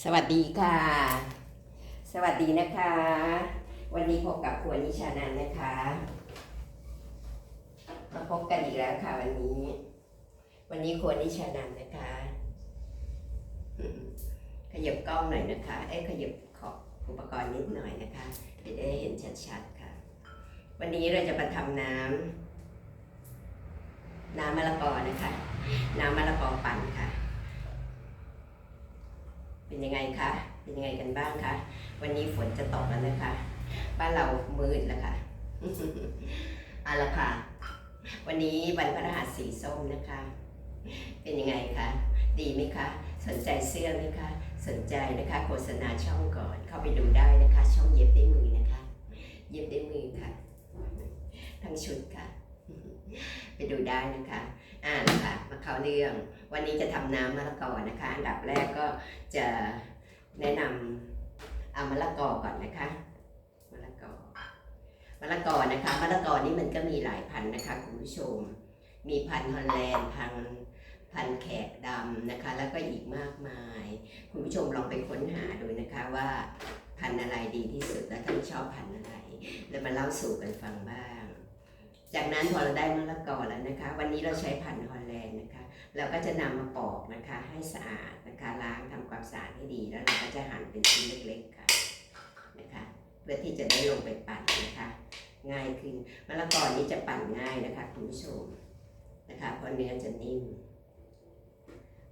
สวัสดีค่ะ สวัสดีนะคะ วันนี้พบกับครัวนิชานันนะคะ มาพบกันอีกแล้วค่ะวันนี้ วันนี้ครัวนิชานันนะคะ ขยับกล้องหน่อยนะคะ เอ้ขยับขอบอุปกรณ์นิดหน่อยนะคะจะได้เห็นชัดๆค่ะ วันนี้เราจะมาทำน้ำน้ำมะละกอนะคะ น้ำมะละกอปั่นค่ะ เป็นยังไงคะเป็นยังไงกันบ้างคะวันนี้ฝนจะตกแล้วนะคะ บ้านเรามืดแล้วค่ะเอาละค่ะ วันนี้วันพฤหัสสีส้มนะคะ เป็นยังไงคะดีไหมคะ สนใจเสื้อไหมคะสนใจนะคะโฆษณาช่องก่อนเข้าไปดูได้นะคะ ช่องเย็บด้วยมือนะคะ เย็บด้วยมือค่ะ ทั้งชุดค่ะ ไปดูได้นะคะ อ่านะคะมาเข้าเรื่อง วันนี้จะทำน้ำมะละกอนะคะ อันดับแรกก็จะแนะนำเอามะละกอก่อนนะคะมะละกอมะละกอนะคะมะละกอนี่มันก็มีหลายพันธุ์นะคะคุณผู้ชม มีพันธุ์ฮอลแลนด์พันธุ์พันธุ์แขกดำนะคะ แล้วก็อีกมากมาย คุณผู้ชมลองไปค้นหาดูนะคะว่าพันธุ์อะไรดีที่สุดและท่านชอบพันธุ์อะไร แล้วมาเล่าสู่กันฟังบ้าง จากนั้นพอเราได้มะละกอแล้วนะคะ วันนี้เราใช้พันธุ์ฮอลแลนด์นะคะ เราก็จะนำมาปอกนะคะให้สะอาดนะคะล้างทำความสะอาดให้ดี แล้วเราก็จะหั่นเป็นชิ้นเล็กๆค่ะนะคะ เพื่อที่จะได้ลงไปปั่นนะคะ ง่ายขึ้นมะละกอนี้จะปั่นง่ายนะคะคุณผู้ชมนะคะเพราะเนื้อจะนิ่ม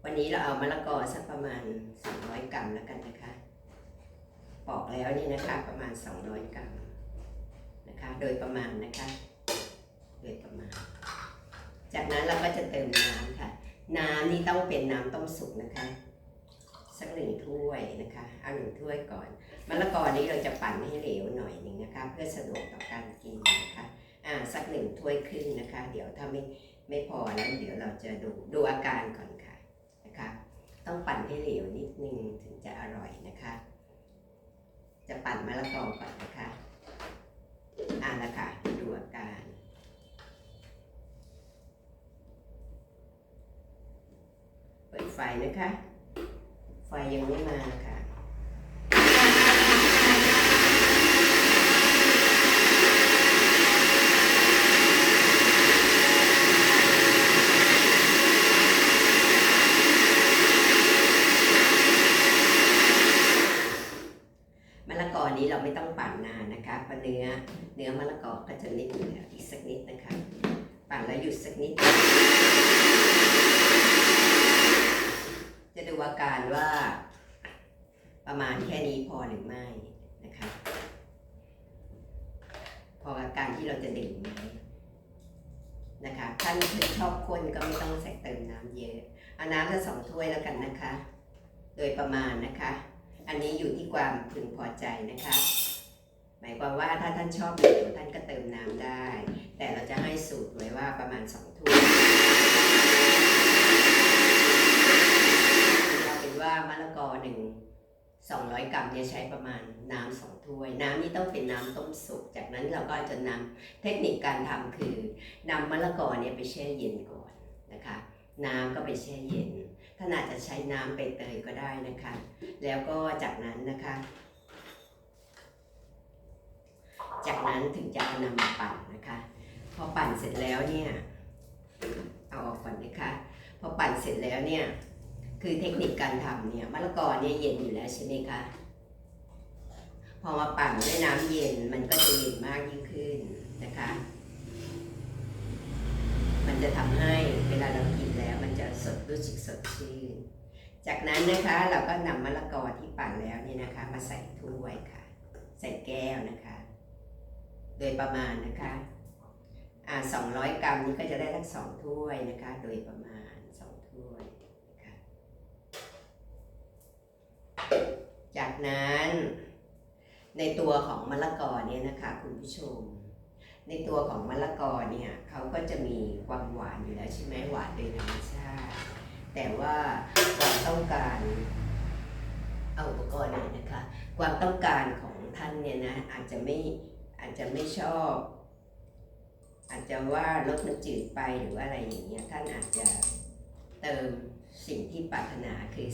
วันนี้เราเอามะละกอสักประมาณ 200 กรัมแล้วกันนะคะ ปอกแล้วนี่นะคะประมาณ 200 กรัมนะคะ โดยประมาณนะคะ โดยประมา จากนั้นเราก็จะเติมน้ำค่ะ น้ำนี่ต้องเป็นน้ำต้มสุกนะคะสักหนึ่งถ้วยนะคะเอาหนึ่งถ้วยก่อนมะละกอนี้เราจะปั่นให้เหลวหน่อยหนึ่งนะคะ เพื่อสะดวกต่อการกินนะคะอ่าสักหนึ่งถ้วยครึ่งนะคะ เดี๋ยวถ้าไม่ไม่พอแล้วเดี๋ยวเราจะดูดูอาการก่อนค่ะนะคะ ต้องปั่นให้เหลวนิดนึงถึงจะอร่อยนะคะ จะปั่นมะละกอก่อนนะคะอ่าละค่ะดูอาการิดไฟนะคะไฟยังไม่มาค่ะมะละกอนี้เราไม่ต้องปั่นนานนะคะเพราะเนื้อเนื้อมะละกอก็จะนิ่มแล้วอีกสักนิดนะคะ ปั่นแล้วหยุดสักนิด จะดูอาการว่าประมาณแค่นี้พอหรือไม่นะคะ พออาการที่เราจะดื่มไหมนะคะถ้าเธอชอบข้นก็ไม่ต้องใส่เติมน้ำเยอะเอาน้ำละสองถ้วยแล้วกันนะคะ โดยประมาณนะคะ อันนี้อยู่ที่ความพึงพอใจนะคะ หมายความว่าถ้าท่านชอบเหลวท่านก็เติมน้ำได้ แต่เราจะให้สูตรไว้ว่าประมาณสองถ้วยเราเป็นว่า มะละกอหนึ่งสองร้อยกรัมเนี่ยใช้ประมาณน้ำสองถ้วย น้ำนี่ต้องเป็นน้ำต้มสุก จากนั้นเราก็จะนำเทคนิคการทำคือนำมะละกอเนี่ยไปแช่เย็นก่อนนะคะ น้ำก็ไปแช่เย็นท่านอาจจะใช้น้ำใบเตยก็ได้นะคะ แล้วก็จากนั้นนะคะ จากนั้นถึงจะนำมาปั่นนะคะ พอปั่นเสร็จแล้วเนี่ย เอาออกก่อนนะคะ พอปั่นเสร็จแล้วเนี่ย คือเทคนิคการทำเนี่ยมะละกอเนี่ยเย็นอยู่แล้วใช่ไหมคะ พอมาปั่นด้วยน้ำเย็นมันก็จะเย็นมากยิ่งขึ้นนะคะ มันจะทำให้เวลาเรากินแล้วมันจะสดรู้สึกสดชื่น จากนั้นนะคะเราก็นำมะละกอที่ปั่นแล้วนี่นะคะ มาใส่ถ้วยค่ะ ใส่แก้วนะคะ โดยประมาณนะคะอ่าสองร้อยกรัมนี้ก็จะได้ทั้งสองถ้วยนะคะ โดยประมาณสองถ้วยนะคะ จากนั้นในตัวของมะละกอเนี่ยนะคะคุณผู้ชม ในตัวของมะละกอเนี่ยเขาก็จะมีความหวานอยู่แล้วใช่ไหมหวานโดยธรรมชาติ แต่ว่าความต้องการเอาอุปกรณ์หน่อยนะคะ ความต้องการของท่านเนี่ยนะอาจจะไม่อาจจะไม่ชอบ อาจจะว่ารสมันจืดไปหรือว่าอะไรอย่างเงี้ยท่านอาจจะเติมสิ่งที่ปรารถนาคือ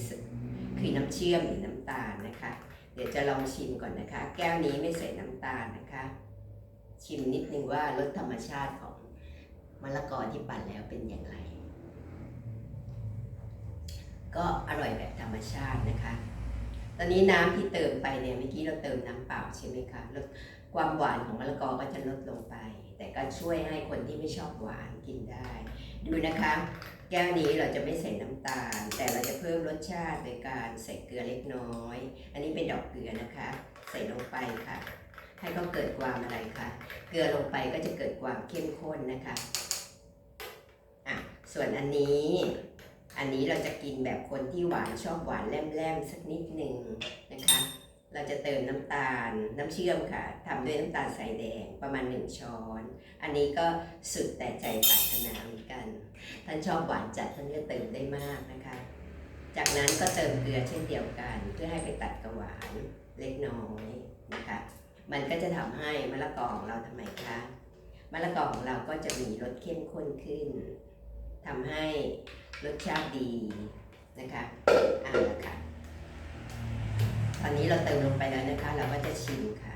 สคือคือน้ำเชื่อมหรือน้ำตาลนะคะ เดี๋ยวจะลองชิมก่อนนะคะ แก้วนี้ไม่ใส่น้ำตาลนะคะ ชิมนิดนึงว่ารสธรรมชาติของมะละกอที่ปั่นแล้วเป็นอย่างไร ก็อร่อยแบบธรรมชาตินะคะ ตอนนี้น้ำที่เติมไปเนี่ยเมื่อกี้เราเติมน้ำเปล่าใช่ไหมคะลดความหวานของมะละกอก็จะลดลงไป แต่ก็ช่วยให้คนที่ไม่ชอบหวานกินได้ ดูนะคะ แก้วนี้เราจะไม่ใส่น้ำตาล แต่เราจะเพิ่มรสชาติโดยการใส่เกลือเล็กน้อย อันนี้เป็นดอกเกลือนะคะ ใส่ลงไปค่ะ ให้เขาเกิดความอะไรคะเกลือลงไปก็จะเกิดความเข้มข้นนะคะอะส่วนอันนี้ อันนี้เราจะกินแบบคนที่หวานชอบหวานแล่มๆสักนิดหนึ่งนะคะ เราจะเติมน้ำตาลน้ำเชื่อมค่ะทำด้วยน้ำตาลสายแดงประมาณ 1 ช้อน อันนี้ก็สุดแต่ใจปรารถนาเหมือนกัน ท่านชอบหวานจัดท่านก็เติมได้มากนะคะ จากนั้นก็เติมเกลือเช่นเดียวกัน เพื่อให้ไปตัดกับหวานเล็กน้อยนะคะ มันก็จะทำให้มะละกอของเราทำไมคะมะละกอของเราก็จะมีรสเข้มข้นขึ้นทำให้รสชาติดีนะคะ นนี้เราเติมลงไปแล้วนะคะ เราก็จะชิมค่ะ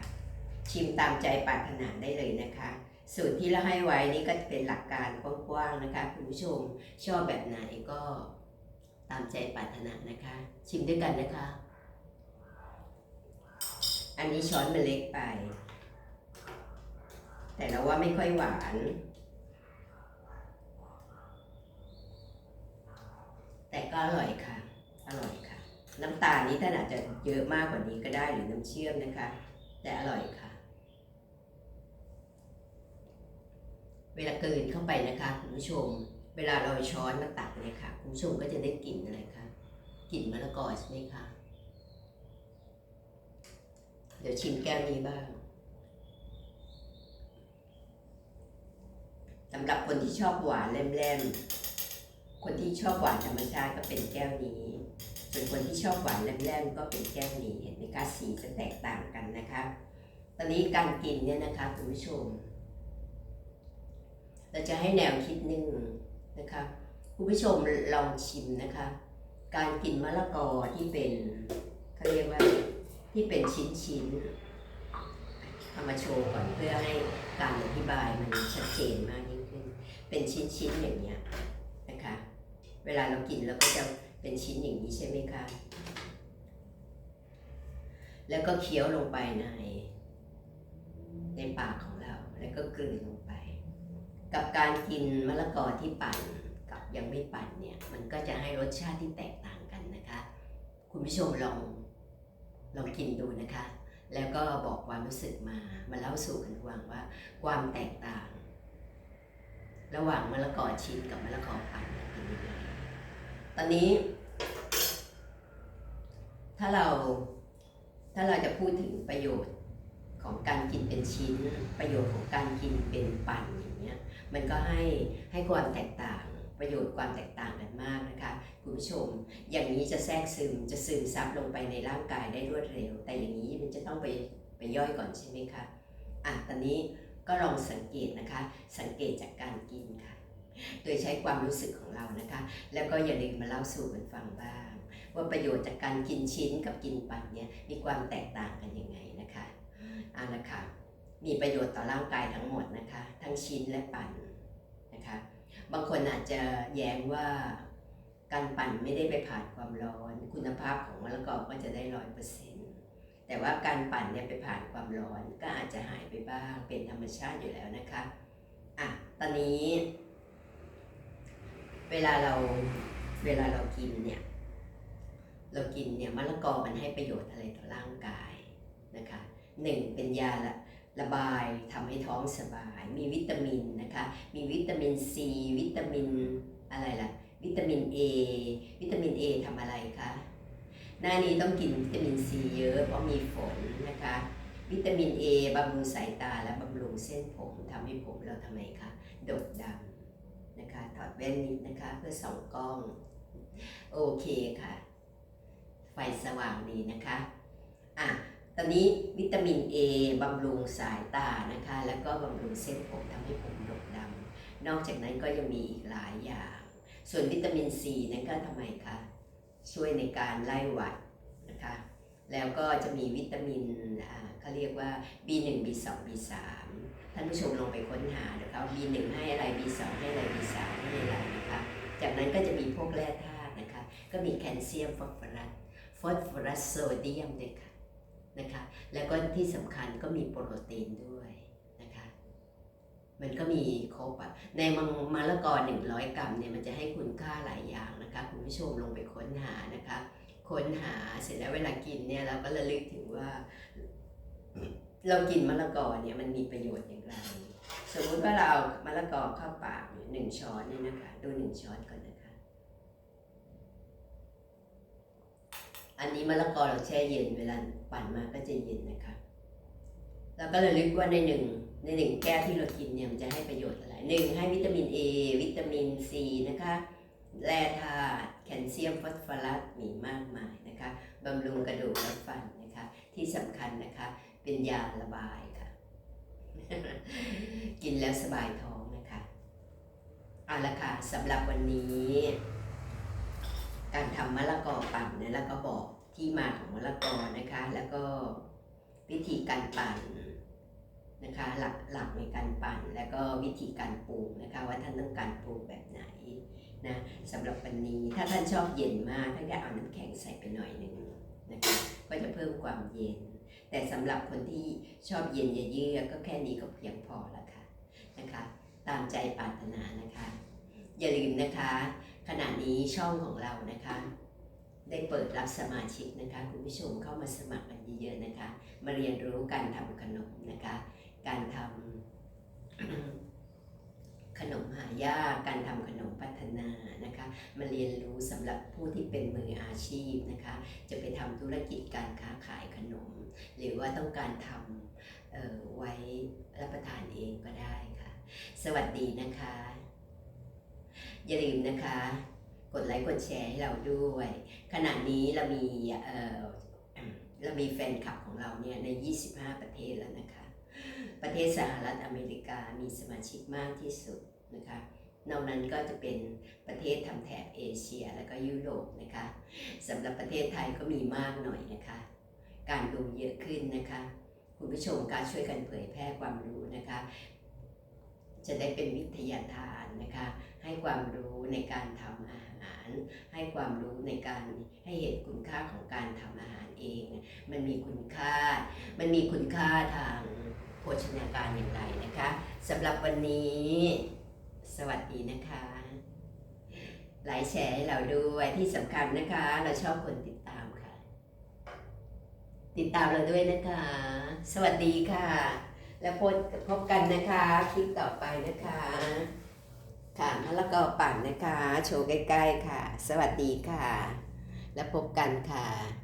ชิมตามใจปรารถนาได้เลยนะคะ สูตรที่เราให้ไว้นี่ก็เป็นหลักการกว้างๆนะคะคุณผู้ชมชอบแบบไหนก็ตามใจปรารถนานะคะ ชิมด้วยกันนะคะ อันนี้ช้อนมันเล็กไป แต่เราว่าไม่ค่อยหวานแต่ก็อร่อยค่ะ น้ำตาลนี้ท่านอาจจะเยอะมากกว่านี้ก็ได้หรือน้ำเชื่อมนะคะ แต่อร่อยค่ะ เวลาเกลืนเข้าไปนะคะคุณผู้ชม เวลาเราช้อนมาตักเนี่ยค่ะคุณผู้ชมก็จะได้กลิ่นอะไรคะกลิ่นมะละกอใช่ไหมคะเดี๋ยวชิมแก้วนี้บ้างสำหรับคนที่ชอบหวานแหลมๆคนที่ชอบหวานธรรมชาติก็เป็นแก้วนี้ ส่วนคนที่ชอบหวานแหลมๆก็เป็นแก้วนี้เห็นไหมคะสีจะแตกต่างกันนะคะ ตอนนี้การกินเนี่ยนะคะคุณผู้ชม เราจะให้แนวคิดหนึ่งนะคะคุณผู้ชมลองชิมนะคะ การกินมะละกอที่เป็นเขาเรียกว่าที่เป็นชิ้นชิ้นๆเอามาโชว์ก่อนเพื่อให้การอธิบายมันชัดเจนมากยิ่งขึ้น เป็นชิ้นชิ้นๆอย่างเนี้ยนะคะ เวลาเรากินเราก็จะ เป็นชิ้นอย่างนี้ใช่ไหมคะ แล้วก็เคี้ยวลงไปใน ในปากของเรา แล้วก็กลืนลงไป กับการกินมะละกอที่ปั่นกับยังไม่ปั่นเนี่ย มันก็จะให้รสชาติที่แตกต่างกันนะคะ คุณผู้ชมลองลองกินดูนะคะ แล้วก็บอกความรู้สึกมา มาเล่าสู่กันฟังว่า ความแตกต่าง ระหว่างมะละกอชิ้นกับมะละกอปั่นเนี่ยเป็นยังไง ตอนนี้ ถ้าเราถ้าเราจะพูดถึงประโยชน์ของการกินเป็นชิ้น ประโยชน์ของการกินเป็นปั่นอย่างเงี้ยมันก็ให้ให้ความแตกต่างประโยชน์ความแตกต่างกันมากนะคะคุณผู้ชม อย่างนี้จะแทรกซึมจะซึมซับลงไปในร่างกายได้รวดเร็ว แต่อย่างนี้มันจะต้องไปไปย่อยก่อนใช่ไหมคะอะตอนนี้ก็ลองสังเกตนะคะ สังเกตจากการกินค่ะ โดยใช้ความรู้สึกของเรานะคะ แล้วก็อย่าลืมมาเล่าสู่กันฟังบ้าง ว่าประโยชน์จากการกินชิ้นกับกินปั่นเนี่ยมีความแตกต่างกันยังไงนะคะเอาละค่ะมีประโยชน์ต่อร่างกายทั้งหมดนะคะ ทั้งชิ้นและปั่นนะคะ บางคนอาจจะแย้งว่าการปั่นไม่ได้ไปผ่านความร้อน คุณภาพของมะละกอก็จะได้ร้อยเปอร์เซ็นต์แต่ว่าการปั่นเนี่ยไปผ่านความร้อนก็อาจจะหายไปบ้างเป็นธรรมชาติอยู่แล้วนะคะอะตอนนี้ เวลาเราเวลาเรากินเนี่ย เรากินเนี่ยมะละกอมันให้ประโยชน์อะไรต่อร่างกายนะคะหนึ่งเป็นยาละระบายทำให้ท้องสบาย มีวิตามินนะคะ มีวิตามินซีวิตามินอะไรล่ะ วิตามิน A วิตามิน A ทำอะไรคะ หน้านี้ต้องกินวิตามินซีเยอะเพราะมีฝนนะคะ วิตามิน A บำรุงสายตาและบำรุงเส้นผมทำให้ผมเราทำไมคะ ดกดำ นะคะถอดแว่นนิดนะคะเพื่อส่องกล้อง โอเคค่ะ ไฟสว่างดีนะคะอะตอนนี้วิตามิน A บำรุงสายตานะคะ แล้วก็บำรุงเส้นผมทำให้ผมดกดำนอกจากนั้นก็ยังมีอีกหลายอย่าง ส่วนวิตามิน C นั้นก็ทำไมคะช่วยในการไล่หวัดนะคะ แล้วก็จะมีวิตามินเขาเรียกว่า B1 B2 B3 ท่านผู้ชมลองไปค้นหานะคะ B1 ให้อะไร B2 ให้อะไร B3 ให้อะไรนะคะ จากนั้นก็จะมีพวกแร่ธาตุนะคะ ก็มีแคลเซียมฟอสฟอรัส ฟอสฟอรัสโซเดียมด้วยค่ะนะคะ แล้วก็ที่สำคัญก็มีโปรตีนด้วยนะคะ มันก็มีครบอะในมังมะละกอ100 กรัมเนี่ยมันจะให้คุณค่าหลายอย่างนะคะ คุณผู้ชมลงไปค้นหานะคะ ค้นหาเสร็จแล้วเวลากินเนี่ยเราก็ระลึกถึงว่า เรากินมะละกอเนี่ยมันมีประโยชน์อย่างไร สมมุติว่าเรามะละกอเข้าปากหนึ่งช้อนเนี่ยนะคะ ดูหนึ่งช้อนก่อนนะคะ อันนี้มะละกอเราแช่เย็นเวลาปั่นมาก็จะเย็นนะคะเราก็ระลึกว่าในหนึ่งในหนึ่งแก้วที่เรากินเนี่ยมันจะให้ประโยชน์อะไรหนึ่งให้วิตามิน A วิตามิน C นะคะ แร่ธาตุแคลเซียมฟอสฟอรัสมีมากมายนะคะบำรุงกระดูกและฟันนะคะที่สำคัญนะคะเป็นยาระบายค่ะ กินแล้วสบายท้องนะคะเอาละค่ะสำหรับวันนี้ การทำมะละกอปั่นนี่ยแล้วก็บอกที่มาของมะละกอนะคะ แล้วก็วิธีการปั่นนะคะหลักหลักในการปั่น แล้วก็วิธีการปลูกนะคะว่าท่านต้องการปลูกแบบไหน นะสำหรับวันนี้ถ้าท่านชอบเย็นมากท่านก็เอาน้ำแข็งใส่ไปหน่อยหนึ่งนะคะก็จะเพิ่มความเย็น แต่สำหรับคนที่ชอบเย็นเยือกก็แค่นี้ก็เพียงพอแล้วค่ะนะคะ ตามใจปรารถนานะคะ อย่าลืมนะคะ ขณะนี้ช่องของเรานะคะ ได้เปิดรับสมาชิกนะคะคุณผู้ชมเข้ามาสมัครกันเยอะๆนะคะ มาเรียนรู้การทำขนมนะคะ การทำ ขนมหายากการทำขนมพัฒนานะคะมาเรียนรู้สำหรับผู้ที่เป็นมืออาชีพนะคะจะไปทำธุรกิจการค้าขายขนม หรือว่าต้องการทำไว้รับประทานเองก็ได้ค่ะ สวัสดีนะคะ อย่าลืมนะคะ กดไลค์กดแชร์ให้เราด้วย ขณะนี้เรามีเเรามีแฟนคลับของเราเนี่ยใน 25 ประเทศแล้วนะคะ ประเทศสหรัฐอเมริกามีสมาชิกมากที่สุด นะคะนอกนั้นก็จะเป็นประเทศทาแถบเอเชียและก็ยุโรปนะคะสำหรับประเทศไทยก็มีมากหน่อยนะคะ การดูเยอะขึ้นนะคะ คุณผู้ชมการช่วยกันเผยแพร่ความรู้นะคะ จะได้เป็นวิทยาทานนะคะ ให้ความรู้ในการทำอาหาร ให้ความรู้ในการให้เห็นคุณค่าของการทำอาหารเอง มันมีคุณค่า มันมีคุณค่าทางโภชนาการอย่างไรนะคะสำหรับวันนี้ สวัสดีนะคะไลค์แชร์ให้เราด้วยที่สำคัญนะคะ เราชอบคนติดตามค่ะ ติดตามเราด้วยนะคะ สวัสดีค่ะ แล้วพบพบกันนะคะคลิปต่อไปนะคะค่ะมะละกอปั่นนะคะ โชว์ใกล้ๆค่ะ สวัสดีค่ะ แล้วพบกันค่ะ